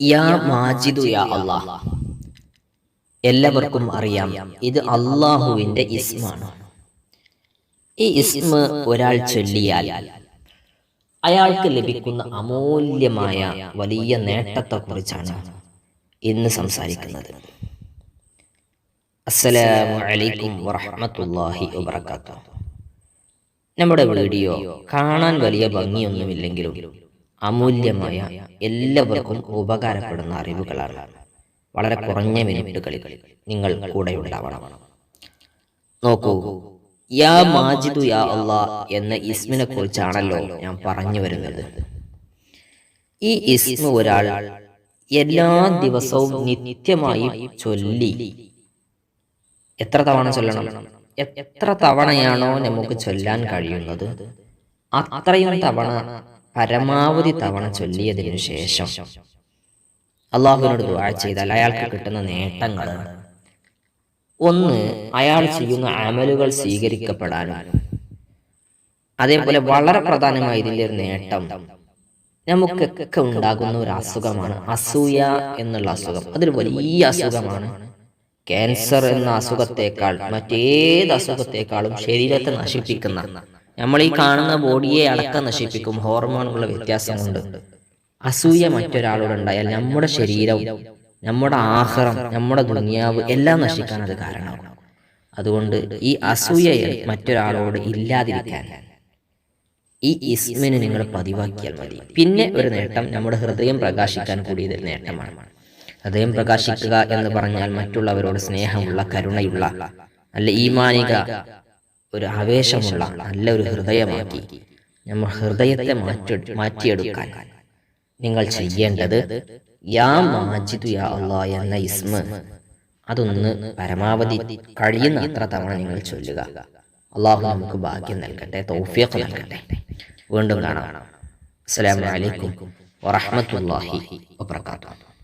യാ മാജിദു യാ അള്ളാഹ് എല്ലാവർക്കും അറിയാം ഇത് അള്ളാഹുവിന്റെ ഇസ്മാണ്. ഈ ഇസ്മ ഒരാൾ ചൊല്ലിയാൽ അയാൾക്ക് ലഭിക്കുന്ന അമൂല്യമായ വലിയ നേട്ടത്തെക്കുറിച്ചാണ് ഇന്ന് സംസാരിക്കുന്നത്. അസ്സലാമു അലൈക്കും വറഹ്മത്തുള്ളാഹി വബറകാതുഹു. നമ്മുടെ വീഡിയോ കാണാൻ വലിയ ഭംഗിയൊന്നുമില്ലെങ്കിലും അമൂല്യമായ എല്ലാവർക്കും ഉപകാരപ്പെടുന്ന അറിവുകളാണ്. വളരെ കുറഞ്ഞ മിനിറ്റുകളിൽ നിങ്ങൾ കൂടെ ഉണ്ടാവണം നോക്കൂ യാ മാജിദു യാ അള്ളാ എന്ന ഇസ്മിനെ കുറിച്ചാണല്ലോ ഞാൻ പറഞ്ഞു വരുന്നത്. ഈ ഇസ്മ ഒരാൾ എല്ലാ ദിവസവും നിത്യമായി ചൊല്ലി. എത്ര തവണ ചൊല്ലണം? എത്ര തവണയാണോ നമുക്ക് ചൊല്ലാൻ കഴിയുന്നത്? അത്രയും തവണ പരമാവധി തവണ ചൊല്ലിയതിനു ശേഷം അള്ളാഹുവിനോട് ദുആ ചെയ്താൽ അയാൾക്ക് കിട്ടുന്ന നേട്ടങ്ങൾ ഒന്ന് അയാൾ ചെയ്യുന്ന അമലുകൾ സ്വീകരിക്കപ്പെടാനും. അതേപോലെ വളരെ പ്രധാനമായ ഇതിന്റെ ഒരു നേട്ടം. നമുക്കൊക്കെ ഉണ്ടാകുന്ന ഒരു അസുഖമാണ് അസൂയ എന്നുള്ള അസുഖം. അതൊരു വലിയ അസുഖമാണ്. ക്യാൻസർ എന്ന അസുഖത്തെക്കാൾ മറ്റേത് അസുഖത്തെക്കാളും ശരീരത്തെ നശിപ്പിക്കുന്ന നമ്മൾ ഈ കാണുന്ന ബോഡിയെ അടക്കം നശിപ്പിക്കും. ഹോർമോണുകളുടെ വ്യത്യാസം കൊണ്ട് അസൂയ മറ്റൊരാളോട് ഉണ്ടായാൽ നമ്മുടെ ശരീരവും നമ്മുടെ ആഹാരം നമ്മുടെ ദുനിയാവ് എല്ലാം നശിക്കാൻ അത് കാരണമാണ് അതുകൊണ്ട് ഈ അസൂയയെ മറ്റൊരാളോട് ഇല്ലാതിരിക്കാൻ ഈ ഇസ്മിന് നിങ്ങൾ പതിവാക്കിയാൽ മതി. പിന്നെ ഒരു നേട്ടം നമ്മുടെ ഹൃദയം പ്രകാശിക്കാൻ കൂടിയത് നേട്ടമാണ്. ഹൃദയം പ്രകാശിക്കുക എന്ന് പറഞ്ഞാൽ മറ്റുള്ളവരോട് സ്നേഹമുള്ള കരുണയുള്ള നല്ല ഈമാനിക ഒരു ആവേശമുള്ള നല്ലൊരു ഹൃദയമാക്കി. നമ്മൾ ഹൃദയത്തെ മാറ്റി മാറ്റിയെടുക്കാൻ നിങ്ങൾ ചെയ്യേണ്ടത് യാ മാജിദു യാ അള്ളാ എന്ന ഇസ്മ. അതൊന്ന് പരമാവധി കഴിയുന്ന അത്ര തവണ നിങ്ങൾ ചൊല്ലുക. അള്ളാഹു നമുക്ക് ഭാഗ്യം നൽകട്ടെ തൗഫീഖ് നൽകട്ടെ. വീണ്ടും കാണാം. അസ്സലാമു അലൈക്കും വറഹ്മത്തുള്ളാഹി വബറകാതുഹു.